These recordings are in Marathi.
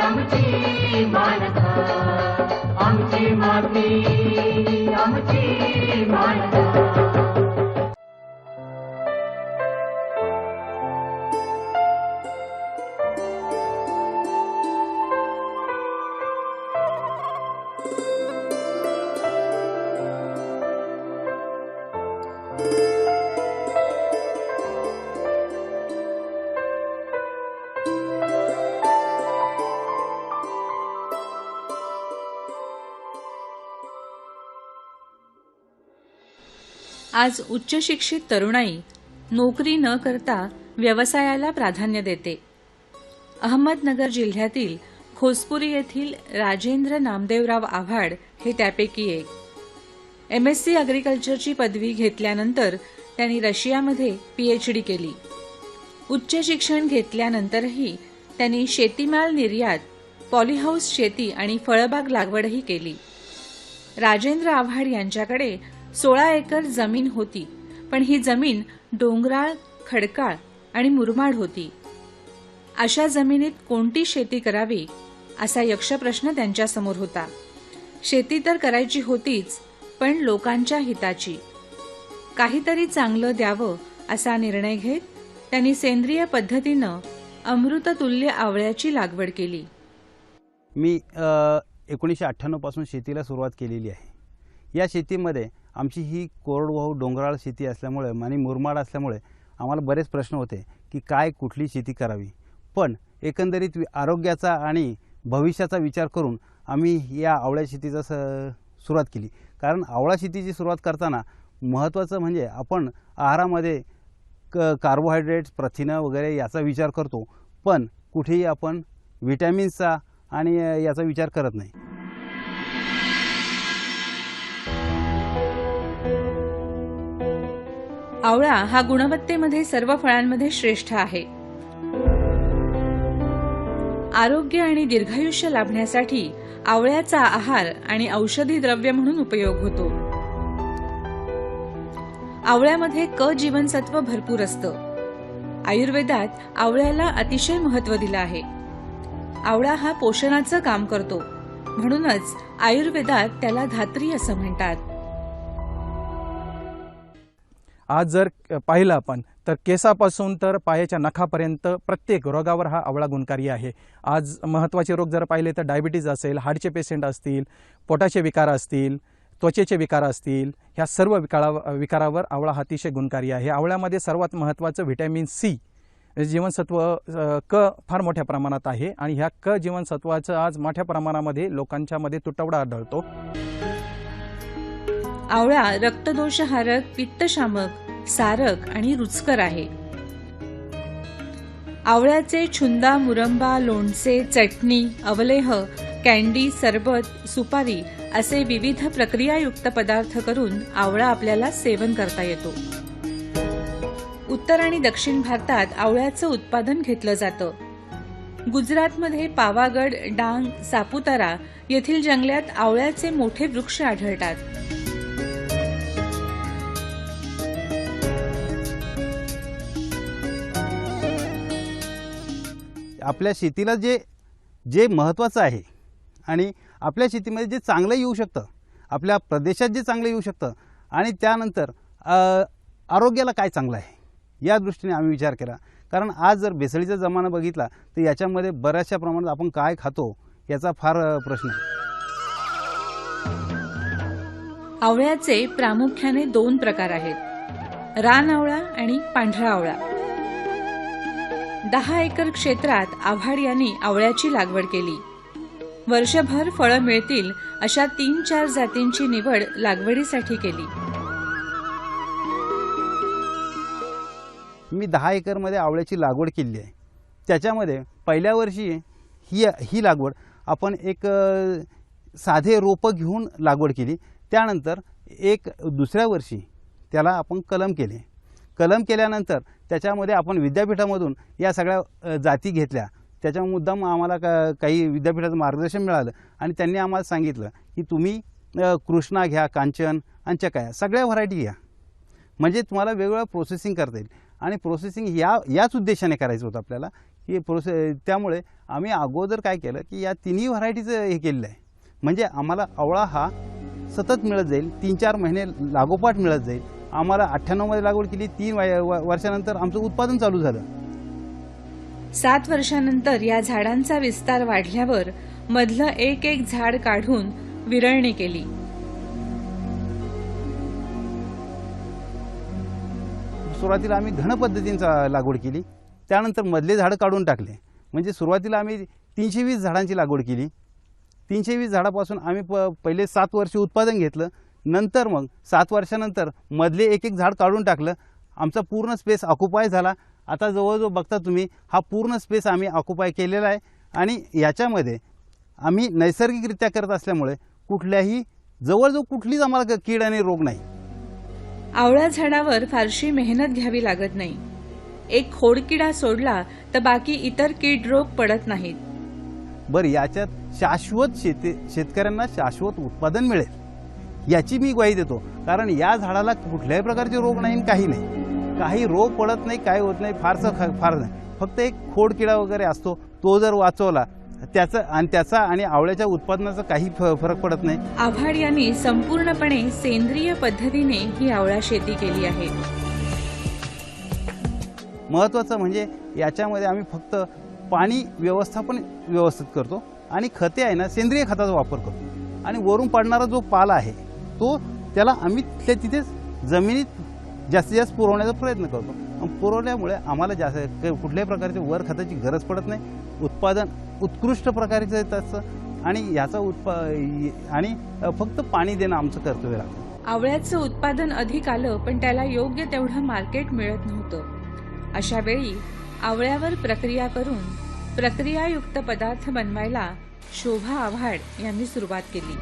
आमची माणसं आमची माती आमची मानता. आज उच्च शिक्षित तरुणाई नोकरी न करता व्यवसायाला प्राधान्य देते. अहमदनगर जिल्ह्यातील खोसपुरी येथील राजेंद्र नामदेवराव आव्हाड हे त्यापैकी एक. एम एस सी अग्रिकल्चरची पदवी घेतल्यानंतर त्यांनी रशियामध्ये पीएचडी केली. उच्च शिक्षण घेतल्यानंतरही त्यांनी शेतीमाल निर्यात पॉलीहाऊस शेती आणि फळबाग लागवडही केली. राजेंद्र आव्हाड यांच्याकडे सोळा एकर जमीन होती पण ही जमीन डोंगराळ खडकाळ आणि मुरमाड होती. अशा जमिनीत कोणती शेती करावी असा यक्षप्रश्न त्यांच्यासमोर होता. शेती तर करायची होतीच पण लोकांच्या हिताची. काहीतरी चांगलं द्यावं असा निर्णय घेत त्यांनी सेंद्रिय पद्धतीनं अमृततुल्य आवळ्याची लागवड केली. मी एकोणीसशे अठ्ठ्याण्णवपासून शेतीला सुरुवात केलेली आहे. या शेतीमध्ये आमची ही कोरडवाहू डोंगराळ शेती असल्यामुळे आणि मुरमाड असल्यामुळे आम्हाला बरेच प्रश्न होते की काय कुठली शेती करावी. पण एकंदरीत वि- आरोग्याचा आणि भविष्याचा विचार करून आम्ही या आवळ्या शेतीचा स सुरुवात केली. कारण आवळा शेतीची सुरुवात करताना महत्त्वाचं म्हणजे आपण आहारामध्ये क कार्बोहायड्रेट्स प्रथिनं वगैरे याचा विचार करतो पण कुठेही आपण विटॅमिन्सचा आणि याचा विचार करत नाही. आवळा हा गुणवत्तेमध्ये सर्व फळांमध्ये श्रेष्ठ आहे. आरोग्य आणि दीर्घायुष्य लाभण्यासाठी आवळ्याचा आहार आणि औषधी द्रव्य म्हणून उपयोग होतो. आवळ्यामध्ये क जीवनसत्व भरपूर असतं. आयुर्वेदात आवळ्याला अतिशय महत्त्व दिलं आहे. आवळा हा पोषणाचं काम करतो. म्हणूनच आयुर्वेदात त्याला धात्री असं म्हणतात. आज जर पाहिलं आपण तर केसापासून तर पायाच्या नखापर्यंत प्रत्येक रोगावर हा आवळा गुणकारी आहे. आज महत्त्वाचे रोग जर पाहिले तर डायबिटीज असेल हार्टचे पेशंट असतील पोटाचे विकार असतील त्वचेचे विकार असतील ह्या सर्व विकारा विकारावर आवळा अतिशय गुणकारी आहे. आवळ्यामध्ये सर्वात महत्त्वाचं व्हिटॅमिन सी जीवनसत्व क फार मोठ्या प्रमाणात आहे आणि ह्या क जीवनसत्वाचं आज मोठ्या प्रमाणामध्ये लोकांच्यामध्ये तुटवडा आढळतो. आवळा रक्तदोषहारक पित्तशामक सारक आणि रुचकर आहे. आवळ्याचे छुंदा मुरंबा लोणचे चटणी अवलेह कॅन्डी सरबत सुपारी असे विविध प्रक्रियायुक्त पदार्थ करून आवळा आपल्याला सेवन करता येतो. उत्तर आणि दक्षिण भारतात आवळ्याचं उत्पादन घेतलं जातं. गुजरातमध्ये पावागड डांग सापुतारा येथील जंगलात आवळ्याचे मोठे वृक्ष आढळतात. आपल्या शेतीला जे जे महत्त्वाचं आहे आणि आपल्या शेतीमध्ये जे चांगलं येऊ शकतं आपल्या प्रदेशात जे चांगलं येऊ शकतं आणि त्यानंतर आरोग्याला काय चांगलं आहे या दृष्टीने आम्ही विचार केला. कारण आज जर भेसळीचा जमाना बघितला तर याच्यामध्ये बऱ्याचशा प्रमाणात आपण काय खातो याचा फार प्रश्न आहे. आवळ्याचे प्रामुख्याने दोन प्रकार आहेत. रान आवळा आणि पांढरा आवळा. दहा एकर क्षेत्रात आव्हाड यांनी आवळ्याची लागवड केली. वर्षभर फळं मिळतील अशा तीन चार जातींची निवड लागवडीसाठी केली. मी दहा एकरमध्ये आवळ्याची लागवड केली आहे. त्याच्यामध्ये पहिल्या वर्षी ही ही लागवड आपण एक साधे रोपं घेऊन लागवड केली. त्यानंतर एक दुसऱ्या वर्षी त्याला आपण कलम केले. कलम केल्यानंतर त्याच्यामध्ये आपण विद्यापीठामधून या सगळ्या जाती घेतल्या. त्याच्या मुद्दाम आम्हाला का काही विद्यापीठाचं मार्गदर्शन मिळालं आणि त्यांनी आम्हाला सांगितलं की तुम्ही कृष्णा घ्या कांचन आणि चकाया सगळ्या व्हरायटी घ्या. म्हणजे तुम्हाला वेगवेगळं प्रोसेसिंग करता येईल. आणि प्रोसेसिंग या याच उद्देशाने करायचं होतं आपल्याला की प्रोसे त्यामुळे आम्ही अगोदर काय केलं की या तिन्ही व्हरायटीचं हे केलेलं आहे. म्हणजे आम्हाला आवळा हा सतत मिळत जाईल तीन चार महिने लागोपाठ मिळत जाईल. आम्हाला अठ्ठ्याण्णवमध्ये लागवड केली तीन वर्षानंतर आमचं उत्पादन चालू झालं. सात वर्षानंतर या झाडांचा विस्तार वाढल्यावर मधलं एक एक झाड काढून विरळणी केली. सुरुवातीला आम्ही घन पद्धतींचा लागवड केली. त्यानंतर मधले झाडं काढून टाकले. म्हणजे सुरुवातीला आम्ही तीनशे वीस झाडांची लागवड केली. तीनशे वीस झाडापासून आम्ही प पहिले सात वर्ष उत्पादन घेतलं. नंतर मग सात वर्षानंतर मधले एक एक झाड काढून टाकलं. आमचा पूर्ण स्पेस ऑक्युपाय झाला. आता जवळजवळ बघता तुम्ही हा पूर्ण स्पेस आम्ही ऑक्युपाय केलेला आहे. आणि याच्यामध्ये आम्ही नैसर्गिकरित्या करत असल्यामुळे कुठल्याही जवळजवळ कुठलीच आम्हाला कीड आणि रोग नाही. आवळा झाडावर फारशी मेहनत घ्यावी लागत नाही. एक खोडकिडा सोडला तर बाकी इतर कीड रोग पडत नाहीत. बरं याच्यात शाश्वत शेती शेतकऱ्यांना शाश्वत उत्पादन मिळेल. याची मी ग्वाही देतो. कारण या झाडाला कुठल्याही प्रकारचे रोग नाही आणि काही नाही. काही रोग पडत नाही काही होत नाही फारसं ख- फार नाही. फक्त एक खोडकिडा वगैरे असतो तो जर वाचवला त्याचा आणि त्याचा आणि आवळ्याच्या उत्पादनाचा काही फरक पडत नाही. आव्हाड यांनी संपूर्णपणे सेंद्रिय पद्धतीने ही आवळा शेती केली आहे. महत्त्वाचं म्हणजे याच्यामध्ये आम्ही फक्त पाणी व्यवस्थापन व्यवस्थित करतो आणि खते आहे ना सेंद्रिय खताचा वापर करतो. आणि वरून पडणारा जो पाला आहे तो त्याला आम्ही तिथल्या तिथेच जमिनीत जास्तीत जास्त पुरवण्याचा प्रयत्न करतो. आणि पुरवल्यामुळे आम्हाला जास्त कुठल्याही प्रकारची वर खताची गरज पडत नाही. उत्पादन उत्कृष्ट प्रकारचं येत असतं. आणि याचा उत्पा आणि फक्त पाणी देणं आमचं कर्तव्य लागतं आवळ्याचं उत्पादन अधिक आलं पण त्याला योग्य तेवढं मार्केट मिळत नव्हतं. अशा वेळी आवळ्यावर प्रक्रिया करून प्रक्रियायुक्त पदार्थ बनवायला शोभा आव्हाड यांनी सुरुवात केली.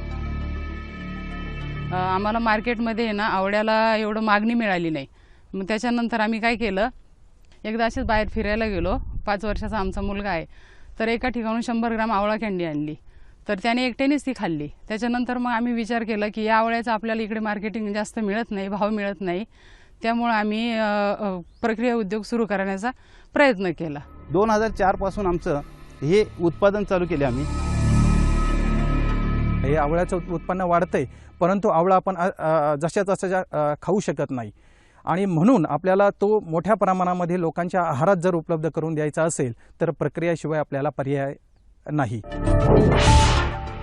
आम्हाला मार्केटमध्ये आहे ना आवड्याला एवढं मागणी मिळाली नाही. मग त्याच्यानंतर आम्ही काय केलं एकदा असेच बाहेर फिरायला गेलो. पाच वर्षाचा आमचा मुलगा आहे. तर एका ठिकाणून शंभर ग्राम आवळा कँडी आणली. तर त्याने एकट्यानेच ती खाल्ली. त्याच्यानंतर मग आम्ही विचार केला की या आवळ्याचं आपल्याला इकडे मार्केटिंग जास्त मिळत नाही भाव मिळत नाही. त्यामुळं आम्ही प्रक्रिया उद्योग सुरू करण्याचा प्रयत्न केला. दोन हजार चारपासून आमचं हे उत्पादन चालू केले आम्ही. हे आवळ्याचं उत्पन्न वाढतंय परंतु आवळा आपण जशा तशा खाऊ शकत नाही. आणि म्हणून आपल्याला तो मोठ्या प्रमाणामध्ये लोकांच्या आहारात जर उपलब्ध करून द्यायचा असेल तर प्रक्रियाशिवाय आपल्याला पर्याय नाही.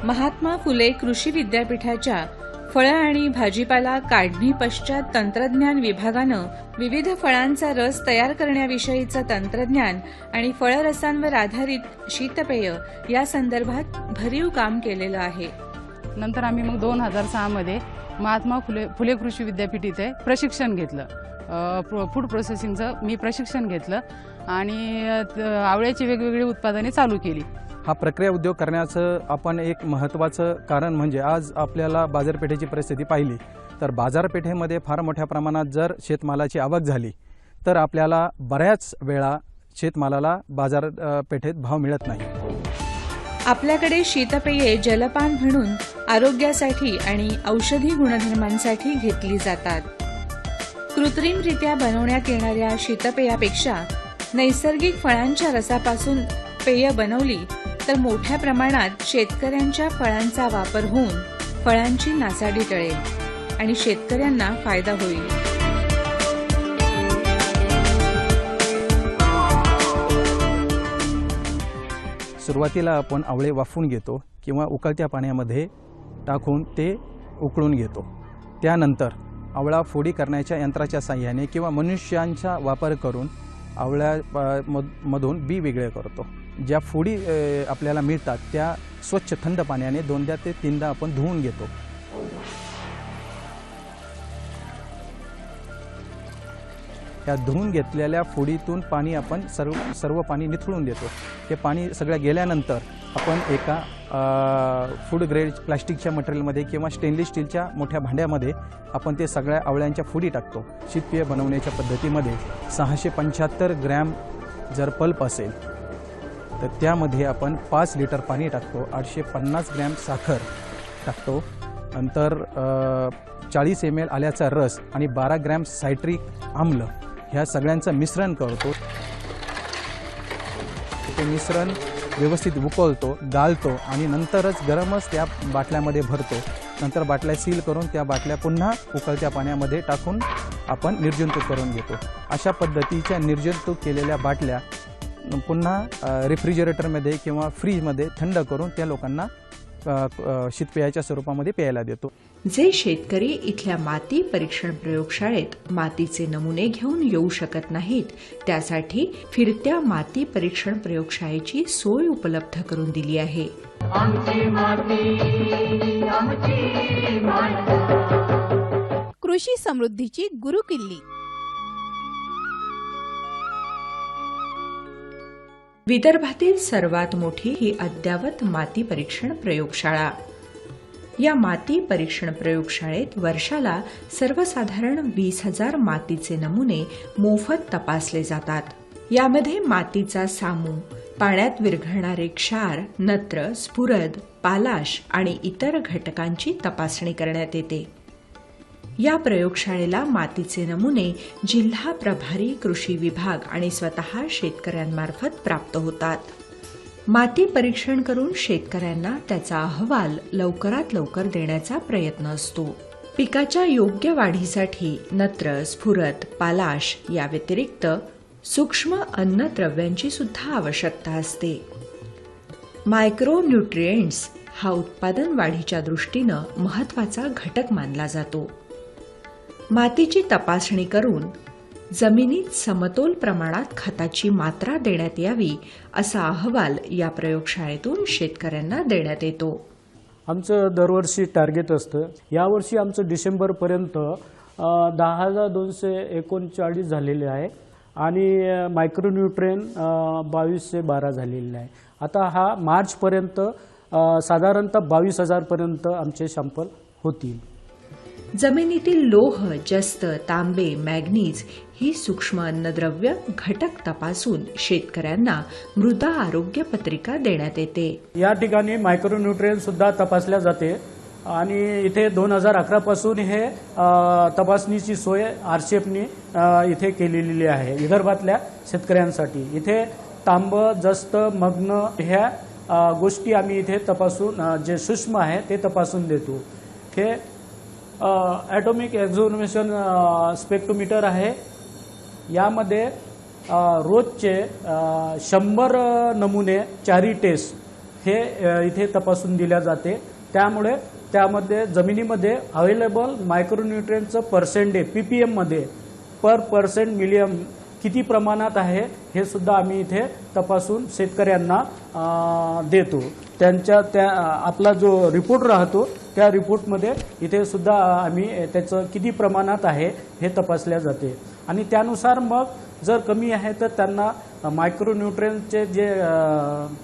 महात्मा फुले कृषी विद्यापीठाच्या फळं आणि भाजीपाला काढणी पश्चात तंत्रज्ञान विभागानं विविध फळांचा रस तयार करण्याविषयीचं तंत्रज्ञान आणि फळरसांवर आधारित शीतपेय या संदर्भात भरीव काम केलेलं आहे. नंतर आम्ही मग दोन हजार सहामध्ये महात्मा फुले फुले कृषी विद्यापीठ इथे प्रशिक्षण घेतलं. फूड प्रोसेसिंगचं मी प्रशिक्षण घेतलं आणि आवळ्याची वेगवेगळी उत्पादने चालू केली. हा प्रक्रिया उद्योग करण्याचं आपण एक महत्त्वाचं कारण म्हणजे आज आपल्याला बाजारपेठेची परिस्थिती पाहिली. तर बाजारपेठेमध्ये फार मोठ्या प्रमाणात जर शेतमालाची आवक झाली तर आपल्याला बऱ्याच वेळा शेतमालाला बाजारपेठेत भाव मिळत नाही. आपल्याकडे शीतपेये जलपान म्हणून आरोग्यासाठी आणि औषधी गुणधर्मांसाठी घेतली जातात. कृत्रिमरित्या बनवण्यात येणाऱ्या शीतपेयापेक्षा नैसर्गिक फळांच्या रसापासून पेय बनवली तर मोठ्या प्रमाणात शेतकऱ्यांच्या फळांचा वापर होऊन फळांची नासाडी टळेल आणि शेतकऱ्यांना फायदा होईल. सुरुवातीला आपण आवळे वाफून घेतो किंवा उकळत्या पाण्यामध्ये टाकून ते उकळून घेतो. त्यानंतर आवळा फोडी करण्याच्या यंत्राच्या साह्याने किंवा मनुष्यांचा वापर करून आवळ्या मध- मधून बी वेगळे करतो. ज्या फोडी आपल्याला मिळतात त्या स्वच्छ थंड पाण्याने दोनदा ते तीनदा आपण धुवून घेतो. या धुवून घेतलेल्या फोडीतून पाणी आपण सर्व सर्व पाणी निथळून देतो. ते पाणी सगळं गेल्यानंतर आपण एका फूड ग्रेड प्लास्टिकच्या मटेरियलमध्ये किंवा स्टेनलेस स्टीलच्या मोठ्या भांड्यामध्ये आपण ते सगळ्या आवळ्यांच्या फुडी टाकतो. शीतपेय बनवण्याच्या पद्धतीमध्ये सहाशे पंच्याहत्तर ग्रॅम जर पल्प असेल तर त्यामध्ये आपण पाच लिटर पाणी टाकतो. आठशे पन्नास ग्रॅम साखर टाकतो. नंतर चाळीस एम एल आल्याचा रस आणि बारा ग्रॅम सायट्रिक आम्ल ह्या सगळ्यांचं मिश्रण करतो. ते मिश्रण व्यवस्थित उकळतो गाळतो आणि नंतरच गरमच त्या बाटल्यामध्ये भरतो. नंतर बाटल्या सील करून त्या बाटल्या पुन्हा उकळत्या पाण्यामध्ये टाकून आपण निर्जंतूक करून घेतो. अशा पद्धतीच्या निर्जंतूक केलेल्या बाटल्या पुन्हा रेफ्रिजरेटरमध्ये किंवा फ्रीजमध्ये थंड करून त्या लोकांना शीतपेयाच्या स्वरूपामध्ये प्यायला देतो. जे शेतकरी इथल्या माती परीक्षण प्रयोगशाळेत मातीचे नमुने घेऊन येऊ शकत नाहीत त्यासाठी फिरत्या माती परीक्षण प्रयोगशाळेची सोय उपलब्ध करून दिली आहे. कृषी समृद्धीची गुरुकिल्ली. विदर्भातील सर्वात मोठी ही अद्यावत माती परीक्षण प्रयोगशाळा. या माती परीक्षण प्रयोगशाळेत वर्षाला सर्वसाधारण वीस हजार मातीचे नमुने मोफत तपासले जातात. यामध्ये मातीचा सामू पाण्यात विरघळणारे क्षार नत्र स्फुरद पालाश आणि इतर घटकांची तपासणी करण्यात येते. या प्रयोगशाळेला मातीचे नमुने जिल्हा प्रभारी कृषी विभाग आणि स्वतः शेतकऱ्यांमार्फत प्राप्त होतात. माती परीक्षण करून शेतकऱ्यांना त्याचा अहवाल लवकरात लवकर देण्याचा प्रयत्न असतो. पिकाच्या योग्य वाढीसाठी नत्र स्फुरत पालाश या व्यतिरिक्त सूक्ष्म अन्नद्रव्यांची सुद्धा आवश्यकता असते. मायक्रो न्यूट्रिएंट्स हा उत्पादन वाढीच्या दृष्टीनं महत्त्वाचा घटक मानला जातो. मातीची तपासणी करून जमिनीत समतोल प्रमाणात खताची मात्रा देण्यात यावी असा अहवाल या प्रयोगशाळेतून शेतकऱ्यांना देण्यात येतो. आमचं दरवर्षी टार्गेट असतं. यावर्षी आमचं डिसेंबरपर्यंत दहा हजार दोनशे एकोणचाळीस झालेले आहे आणि मायक्रोन्यूट्रेन बावीसशे बारा झालेले आहे. आता हा मार्चपर्यंत साधारणतः बावीस हजारपर्यंत आमचे सॅम्पल होतील. जमिनीतील लोह जस्त तांबे मॅग्नीज ही सूक्ष्म अन्नद्रव्य घटक तपासून शेतकऱ्यांना मृदा आरोग्य पत्रिका देण्यात येते. या ठिकाणी मायक्रोन्यूट्रियन सुद्धा तपासल्या जाते. आणि इथे दोन हजार अकरापासून हे तपासणीची सोय आरशेपनी इथे केलेली आहे विदर्भातल्या शेतकऱ्यांसाठी. इथे तांब जस्त मग्न ह्या गोष्टी आम्ही इथे तपासून जे सूक्ष्म आहे ते तपासून देतो. हे ॲटॉमिक एक्झोनेशन स्पेक्ट्रोमीटर आहे. यामध्ये रोजचे शंभर नमुने चारी टेस्ट हे इथे तपासून दिल्या जाते. त्यामुळे त्यामध्ये जमिनीमध्ये अवेलेबल मायक्रोन्युट्रियनचं पर्सेंटेज पी पी एममध्ये पर पर्सेंट मिलियम किती प्रमाणात आहे हे सुद्धा आम्ही इथे तपासून शेतकऱ्यांना देतो. त्यांच्या त्या आपला जो रिपोर्ट राहतो त्या रिपोर्टमध्ये इथे सुद्धा आम्ही त्याचं किती प्रमाणात आहे हे तपासल्या जाते. आणि त्यानुसार मग जर कमी आहे तर त्यांना मायक्रोन्यूट्रियनचे जे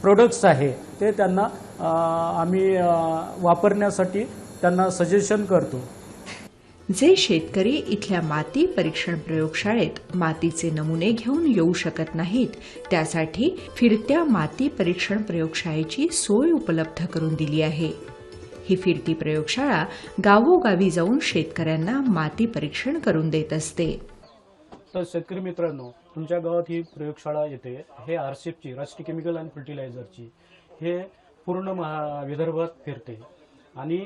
प्रोडक्ट्स आहे ते त्यांना आम्ही वापरण्यासाठी त्यांना सजेशन करतो. जे शेतकरी इथल्या माती परीक्षण प्रयोगशाळेत मातीचे नमुने घेऊन येऊ शकत नाहीत त्यासाठी फिरत्या माती परीक्षण प्रयोगशाळेची सोय उपलब्ध करून दिली आहे. ही फिरती प्रयोगशाळा गावोगावी जाऊन शेतकऱ्यांना माती परीक्षण करून देत असते. तर शेतकरी मित्रांनो तुमच्या गावात ही प्रयोगशाळा येते. हे आरसेपची राष्ट्रीय केमिकल अँड फर्टिलायझरची हे पूर्ण महा विदर्भात फिरते. आणि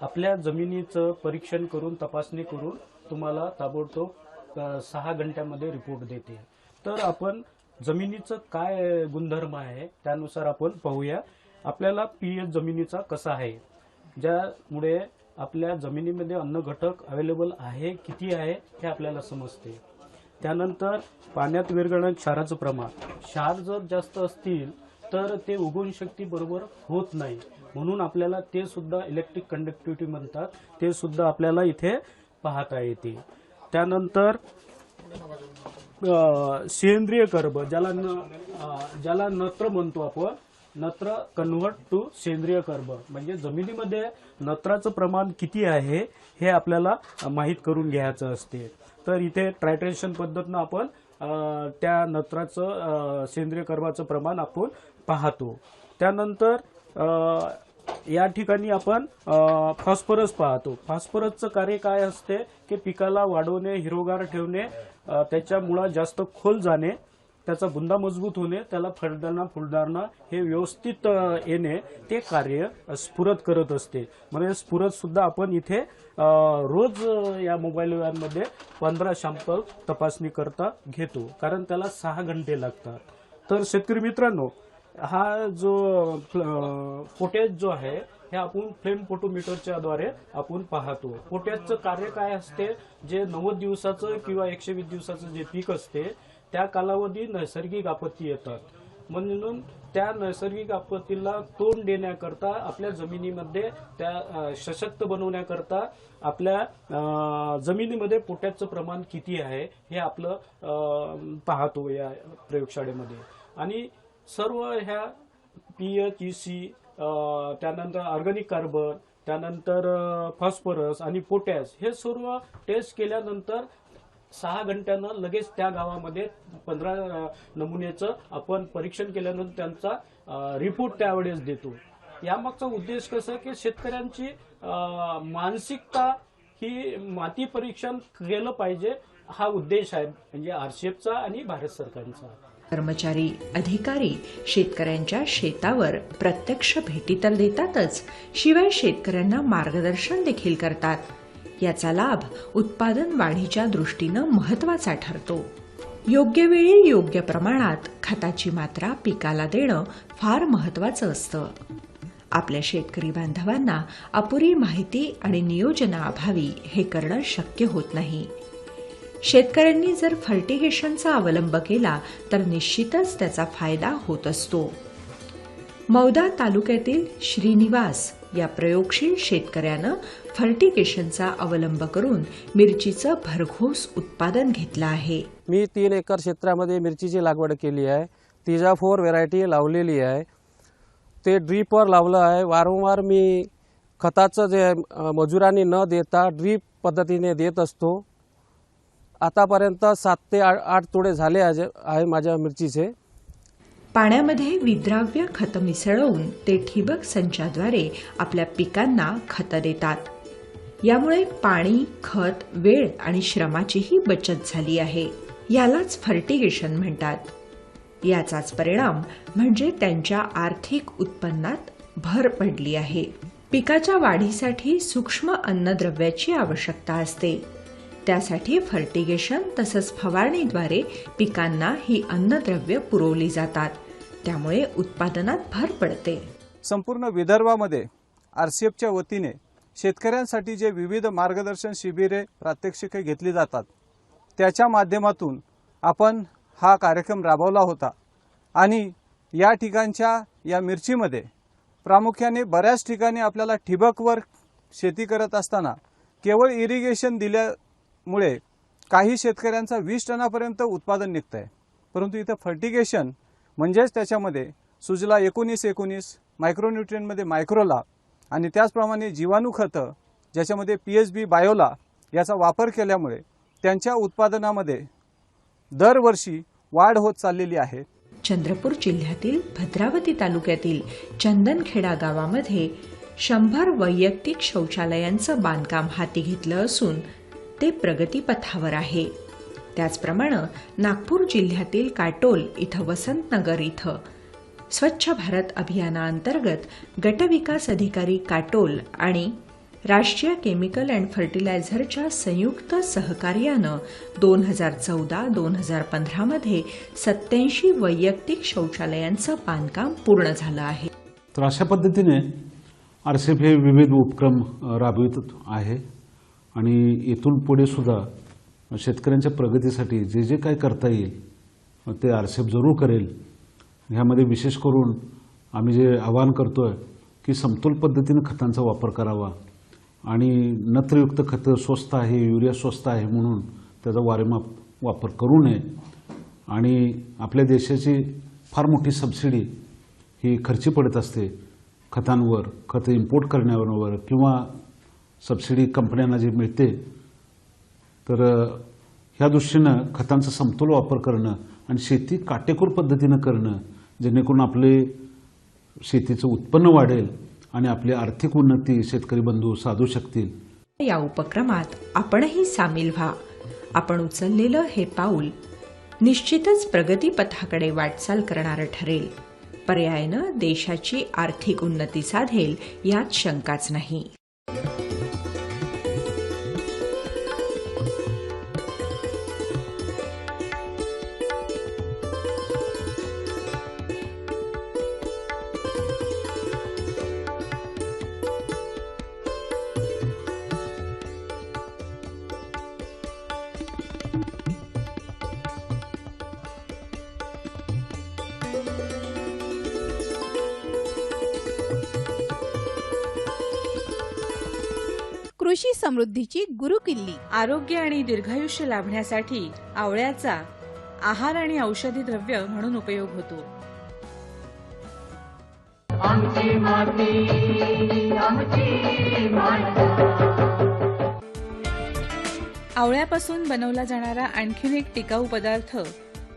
आपल्या जमिनीचं परीक्षण करून तपासणी करून तुम्हाला ताबडतोब सहा घंट्यामध्ये रिपोर्ट देते. तर आपण जमिनीचं काय गुणधर्म आहे त्यानुसार आपण पाहूया. आपल्याला पी एच जमिनीचा कसा आहे ज्यामुळे आपल्या जमिनीमध्ये अन्न घटक अवेलेबल आहे किती आहे हे आपल्याला समजते. त्यानंतर पाण्यात विरघळणं क्षाराचं प्रमाण. क्षार जर जास्त असतील तर ते उगवण शक्ती बरोबर होत नाही. म्हणून आपल्याला ते सुद्धा इलेक्ट्रिक कंडक्टिव्हिटी म्हणतात. ते सुद्धा आपल्याला इथे पाहता येते. त्यानंतर सेंद्रिय कर्ब ज्याला न ज्याला नत्र म्हणतो आपण नत्र कन्व्हर्ट टू सेंद्रिय कर्ब. म्हणजे जमिनीमध्ये नत्राचं प्रमाण किती आहे हे आपल्याला माहीत करून घ्यायचं असते. तर इथे ट्रायट्रेशन पद्धतीनं आपण त्या नत्राचं सेंद्रिय कर्माचं प्रमाण आपण पाहतो. त्यानंतर या ठिकाणी आपण फॉस्फरस पाहतो. फॉस्फरसचं कार्य काय असते? की पिकाला वाढवणे हिरोगार ठेवणे त्याच्या मुळा जास्त खोल जाणे त्याचा बुंदा मजबूत होणे त्याला फळदारणा फुलदारणा हे व्यवस्थित येणे ते कार्य स्फुरत करत असते. म्हणजे स्फुरत सुद्धा आपण इथे रोज या मोबाईल व्हॅनमध्ये पंधरा शॅम्पल तपासणी करता घेतो. कारण त्याला सहा घंटे लागतात. तर शेतकरी मित्रांनो हा जो फोटेज जो आहे हे आपण फ्लेम फोटोमीटरच्या द्वारे आपण पाहतो. पोटॅशचं कार्य काय असते? जे नव्वद दिवसाचं किंवा एकशे वीस दिवसाचं जे पीक असते त्या कालावधी नैसर्गिक आपत्ती येतात. म्हणून त्या नैसर्गिक आपत्तीला तोंड देण्याकरता आपल्या जमिनीमध्ये त्या सशक्त बनवण्याकरता आपल्या जमिनीमध्ये पोटॅशचं प्रमाण किती आहे हे आपलं पाहतो या प्रयोगशाळेमध्ये. आणि सर्व ह्या पी एच ई सी त्यानंतर ऑर्गॅनिक कार्बन त्यानंतर फॉस्फरस आणि पोटॅश हे सर्व टेस्ट केल्यानंतर सहा घंट्यानं लगेच त्या गावामध्ये पंधरा नमुन्याचं आपण परीक्षण केल्यानंतर त्यांचा रिपोर्ट त्यावेळेस देतो. यामागचा उद्देश कसं की शेतकऱ्यांची मानसिकता ही माती परीक्षण केलं पाहिजे हा उद्देश आहे म्हणजे आरसीएफचा आणि भारत सरकारचा. कर्मचारी अधिकारी शेतकऱ्यांच्या शेतावर प्रत्यक्ष भेटी तर देतातच शिवाय शेतकऱ्यांना मार्गदर्शन देखील करतात. याचा लाभ उत्पादन वाढीच्या दृष्टीनं महत्त्वाचा ठरतो. योग्य वेळी योग्य प्रमाणात खताची मात्रा पिकाला देणं फार महत्वाचं असतं. आपल्या शेतकरी बांधवांना अपुरी माहिती आणि नियोजनाअभावी हे करणं शक्य होत नाही. शेतकऱ्यांनी जर फर्टिगेशनचा अवलंब केला तर निश्चितच त्याचा फायदा होत असतो. मौदा तालुक्यातील श्रीनिवास या प्रयोगशील शेतकऱ्यानं फर्टिगेशनचा अवलंब करून मिरचीचं भरघोस उत्पादन घेतलं आहे. मी तीन एकर क्षेत्रामध्ये मिरचीची लागवड केली आहे. तिजा फोर व्हेरायटी लावलेली आहे. ते ड्रीपवर लावलं आहे. वारंवार मी खताचं जे मजुरांनी न देता ड्रीप पद्धतीने देत असतो. आतापर्यंत सात ते आठ आठ तोडे झाले आहे माझ्या मिरचीचे. पाण्यामध्ये विद्राव्य खत मिसळवून ते ठिबक संचाद्वारे आपल्या पिकांना खतं देतात. यामुळे पाणी खत वेळ आणि श्रमाचीही बचत झाली आहे. यालाच फर्टिगेशन म्हणतात. याचाच परिणाम म्हणजे त्यांच्या आर्थिक उत्पन्नात भर पडली आहे. पिकाच्या वाढीसाठी सूक्ष्म अन्नद्रव्याची आवश्यकता असते. त्यासाठी फर्टिगेशन तसंच फवारणीद्वारे पिकांना ही अन्नद्रव्य पुरवली जातात. त्यामुळे उत्पादनात भर पडते. संपूर्ण विदर्भामध्ये आर सी एफच्या वतीने शेतकऱ्यांसाठी जे विविध मार्गदर्शन शिबिरे प्रात्यक्षिके घेतली जातात त्याच्या माध्यमातून आपण हा कार्यक्रम राबवला होता. आणि या ठिकाणच्या या मिरचीमध्ये प्रामुख्याने बऱ्याच ठिकाणी आपल्याला ठिबकवर शेती करत असताना केवळ इरिगेशन दिल्यामुळे काही शेतकऱ्यांचा वीस टनापर्यंत उत्पादन निघतं आहे परंतु इथं फर्टिगेशन म्हणजेच त्याच्यामध्ये सुजला एकोणीस एकोणीस मायक्रोन्युट्रियनमध्ये मायक्रोला आणि त्याचप्रमाणे जीवाणू खतं ज्याच्यामध्ये पी एच बी बायोला याचा वापर केल्यामुळे त्यांच्या उत्पादनामध्ये दरवर्षी वाढ होत चाललेली आहे. चंद्रपूर जिल्ह्यातील भद्रावती तालुक्यातील चंदनखेडा गावामध्ये शंभर वैयक्तिक शौचालयांचं बांधकाम हाती घेतलं असून ते प्रगतीपथावर आहे. त्याचप्रमाणे नागपूर जिल्ह्यातील काटोल इथं वसंतनगर इथं. स्वच्छ भारत अभियानाअंतर्गत गटविकास अधिकारी काटोल आणि राष्ट्रीय केमिकल अँड फर्टिलायझरच्या संयुक्त सहकार्यानं दोन हजार चौदा दोन हजार पंधरामध्ये सत्याऐंशी वैयक्तिक शौचालयांचं बांधकाम पूर्ण झालं आहे. तर अशा पद्धतीने आर हे विविध उपक्रम राबवित आहे. आणि इथून पुढे सुद्धा शेतकऱ्यांच्या प्रगतीसाठी जे जे काय करता येईल ते आर जरूर करेल. ह्यामध्ये विशेष करून आम्ही जे आवाहन करतो आहे की समतोल पद्धतीनं खतांचा वापर करावा. आणि नत्रयुक्त खतं स्वस्त आहे युरिया स्वस्त आहे म्हणून त्याचा वारेमाप वापर करू नये. आणि आपल्या देशाची फार मोठी सबसिडी ही खर्ची पडत असते. खतांवर खतं इम्पोर्ट करण्यावर किंवा सबसिडी कंपन्यांना जे मिळते तर ह्या दृष्टीनं खतांचा समतोल वापर करणं आणि शेती काटेकोर पद्धतीनं करणं जेणेकरून आपले शेतीचं उत्पन्न वाढेल आणि आपली आर्थिक उन्नती शेतकरी बंधू साधू शकतील. या उपक्रमात आपणही सामील व्हा. आपण उचललेलं हे पाऊल निश्चितच प्रगतीपथाकडे वाटचाल करणारं ठरेल. पर्यायानं देशाची आर्थिक उन्नती साधेल यात शंकाच नाही. कृषी समृद्धीची गुरुकिल्ली आरोग्य आणि दीर्घायुष्य लाभण्यासाठी आवळ्याचा आहार आणि औषधी द्रव्य म्हणून उपयोग होतो. आमची माती आमची माणसं आवळ्यापासून बनवला जाणारा आणखीन एक टिकाऊ पदार्थ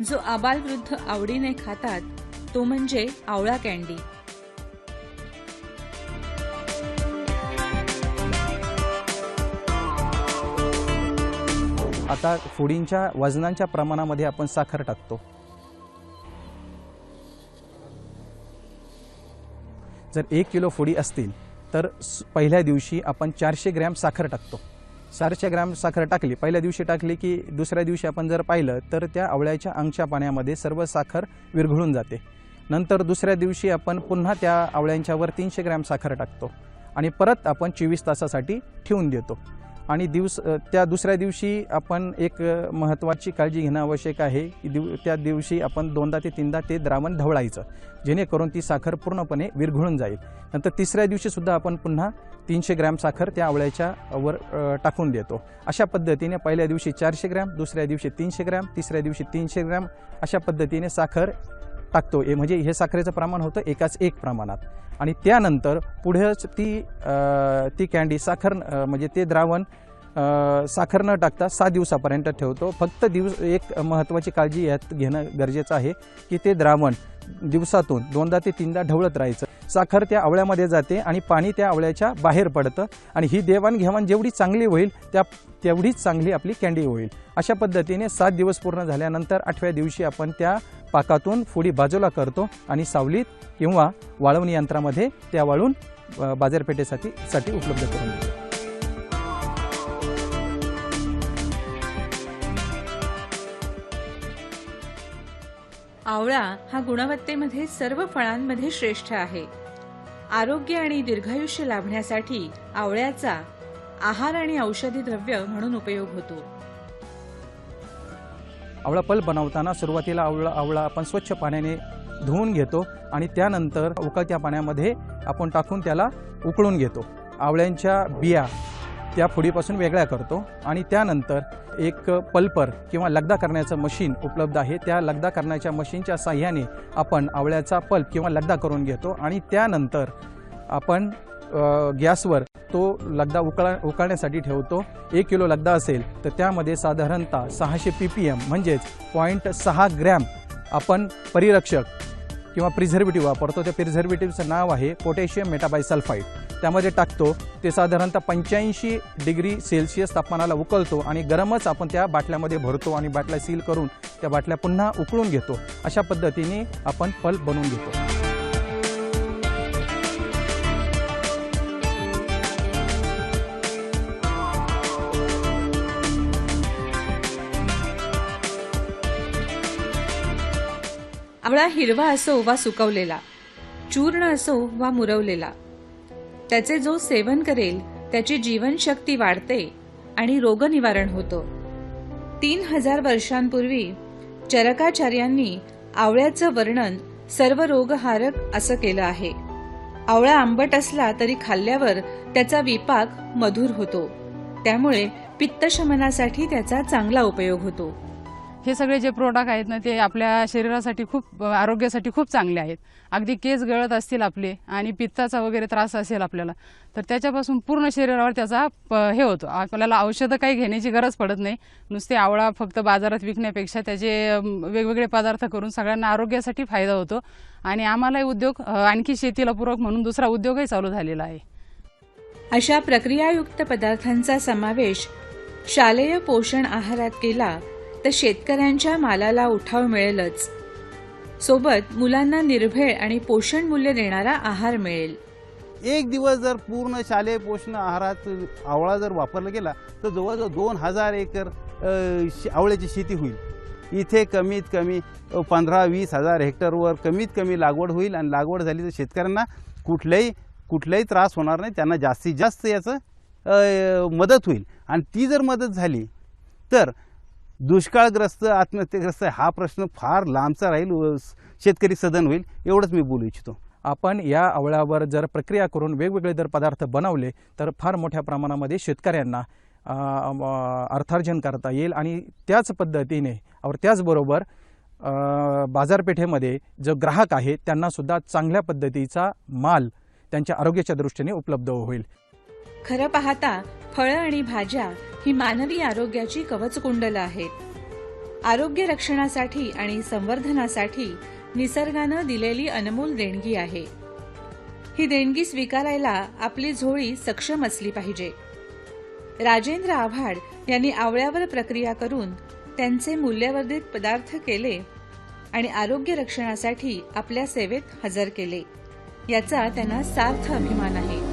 जो आबालवृद्ध आवडीने खातात तो म्हणजे आवळा कॅन्डी आता फुडींच्या वजनांच्या प्रमाणामध्ये आपण साखर टाकतो. जर एक किलो फुडी असतील तर पहिल्या दिवशी आपण चारशे ग्रॅम साखर टाकतो. चारशे ग्रॅम साखर टाकली पहिल्या दिवशी टाकली की दुसऱ्या दिवशी आपण जर पाहिलं तर त्या आवळ्याच्या अंगच्या पाण्यामध्ये सर्व साखर विरघळून जाते. नंतर दुसऱ्या दिवशी आपण पुन्हा त्या आवळ्यांच्यावर तीनशे ग्रॅम साखर टाकतो आणि परत आपण चोवीस तासासाठी ठेवून देतो. आणि दिवस त्या दुसऱ्या दिवशी आपण एक महत्त्वाची काळजी घेणं आवश्यक आहे की दिव त्या दिवशी आपण दोनदा ते तीनदा ते द्रावण ढवळायचं जेणेकरून ती साखर पूर्णपणे विरघळून जाईल. नंतर तिसऱ्या दिवशीसुद्धा आपण पुन्हा तीनशे ग्रॅम साखर त्या आवळ्याच्या वर टाकून देतो. अशा पद्धतीने पहिल्या दिवशी चारशे ग्रॅम दुसऱ्या दिवशी तीनशे ग्रॅम तिसऱ्या दिवशी तीनशे ग्रॅम अशा पद्धतीने साखर टाकतो हे म्हणजे हे साखरेचं प्रमाण होतं एकाच एक प्रमाणात. आणि त्यानंतर पुढेच ती ती कँडी साखर म्हणजे ते द्रावण साखर न टाकता सहा दिवसापर्यंत ठेवतो. फक्त दिवस एक महत्त्वाची काळजी यात घेणं गरजेचं आहे की ते द्रावण दिवसातून दोनदा ते तीनदा ढवळत राहायचं. साखर त्या आवळ्यामध्ये जाते आणि पाणी त्या आवळ्याच्या बाहेर पडतं आणि ही देवाणघेवाण जेवढी चांगली होईल त्या तेवढीच चांगली आपली कँडी होईल. अशा पद्धतीने सात दिवस पूर्ण झाल्यानंतर आठव्या दिवशी आपण त्या पाकातून फोडी बाजूला करतो आणि सावलीत किंवा वाळवणी यंत्रामध्ये त्या वाळून बाजारपेठेसाठी साठी उपलब्ध करून देतो. आवळा हा गुणवत्तेमध्ये सर्व फळांमध्ये श्रेष्ठ आहे. आरोग्य आणि दीर्घायुष्य लाभण्यासाठी आवळ्याचा आहार आणि औषधी द्रव्य म्हणून उपयोग होतो. आवळा पल बनवताना सुरुवातीला आवळा आवळा आपण स्वच्छ पाण्याने धुवून घेतो आणि त्यानंतर उकळत्या पाण्यामध्ये आपण टाकून त्याला उकळून घेतो. आवळ्यांच्या बिया त्या फोडीपासून वेगळ्या करतो. आणि त्यानंतर एक पल्पर किंवा लगदा करण्याचं मशीन उपलब्ध आहे. त्या लगदा करण्याच्या मशीनच्या साह्याने आपण आवळ्याचा पल्प किंवा लगदा करून घेतो. आणि त्यानंतर आपण गॅसवर तो लगदा उकळा उकळण्यासाठी ठेवतो. एक किलो लगदा असेल तर त्यामध्ये साधारणतः सहाशे पी पी एम म्हणजेच पॉईंट सहा ग्रॅम आपण परिरक्षक किंवा प्रिझर्वेटिव्ह वापरतो. त्या प्रिझर्वेटिव्हचं नाव आहे पोटॅशियम मेटाबायसल्फाईड त्यामध्ये टाकतो ते साधारणतः पंच्याऐंशी डिग्री सेल्सिअस तापमानाला उकळतो आणि गरमच आपण त्या बाटल्यामध्ये भरतो आणि बाटल्या सील करून त्या बाटल्या पुन्हा उकळून घेतो. अशा पद्धतीने आपण पल्प बनवून घेतो. आवळा हिरवा असो वा सुकवलेला चूर्ण असो वा मुरवलेला त्याचे जो सेवन करेल त्याची जीवनशक्ती वाढते आणि रोगनिवारण होतं. तीन हजार वर्षांपूर्वी चरकाचार्यांनी आवळ्याचं वर्णन सर्व रोगहारक असं केलं आहे. आवळा आंबट असला तरी खाल्ल्यावर त्याचा विपाक मधुर होतो. त्यामुळे पित्तशमनासाठी त्याचा चांगला उपयोग होतो. हे सगळे जे प्रोडक्ट आहेत ना ते आपल्या शरीरासाठी खूप आरोग्यासाठी खूप चांगले आहेत. अगदी केस गळत असतील आपले आणि पित्ताचा वगैरे त्रास असेल आपल्याला तर त्याच्यापासून पूर्ण शरीरावर त्याचा प- हे होतो. आपल्याला औषधं काही घेण्याची गरज पडत नाही. नुसते आवळा फक्त बाजारात विकण्यापेक्षा त्याचे वेगवेगळे पदार्थ करून सगळ्यांना आरोग्यासाठी फायदा होतो. आणि आम्हालाही उद्योग आणखी शेतीला पूरक म्हणून दुसरा उद्योगही चालू झालेला आहे. अशा प्रक्रियायुक्त पदार्थांचा समावेश शालेय पोषण आहारात केला तर शेतकऱ्यांच्या मालाला उठाव मिळेलच. सोबत मुलांना निर्भेळ आणि पोषण मूल्य देणारा आहार मिळेल. एक दिवस जर पूर्ण शालेय पोषण आहारात आवळा जर वापरला गेला तर जवळजवळ दोन हजार एकर अ, आवळ्याची शेती होईल. इथे कमीत कमी पंधरा वीस हजार हेक्टरवर कमीत कमी लागवड होईल आणि लागवड झाली तर शेतकऱ्यांना कुठल्याही कुठलाही त्रास होणार नाही. त्यांना जास्तीत जास्त याचं अ, मदत होईल. आणि ती जर मदत झाली तर दुष्काळग्रस्त आत्महत्येग्रस्त हा प्रश्न फार लांबचा राहील व शेतकरी सदन होईल एवढंच मी बोलू इच्छितो. आपण या आवळ्यावर जर प्रक्रिया करून वेगवेगळे जर पदार्थ बनवले तर फार मोठ्या प्रमाणामध्ये शेतकऱ्यांना अर्थार्जन करता येईल आणि त्याच पद्धतीने और त्याचबरोबर बाजारपेठेमध्ये जो ग्राहक आहे त्यांनासुद्धा चांगल्या पद्धतीचा माल त्यांच्या आरोग्याच्या दृष्टीने उपलब्ध होईल. खरं पाहता फळं आणि भाज्या ही मानवी आरोग्याची कवचकुंडलं आहेत आरोग्य रक्षणासाठी आणि संवर्धनासाठी निसर्गानं दिलेली अनमोल देणगी आहे. ही देणगी स्वीकारायला आपली झोळी सक्षम असली पाहिजे. राजेंद्र आव्हाड यांनी आवळ्यावर प्रक्रिया करून त्यांचे मूल्यवर्धित पदार्थ केले आणि आरोग्य रक्षणासाठी आपल्या सेवेत हजर केले. याचा त्यांना सार्थ अभिमान आहे.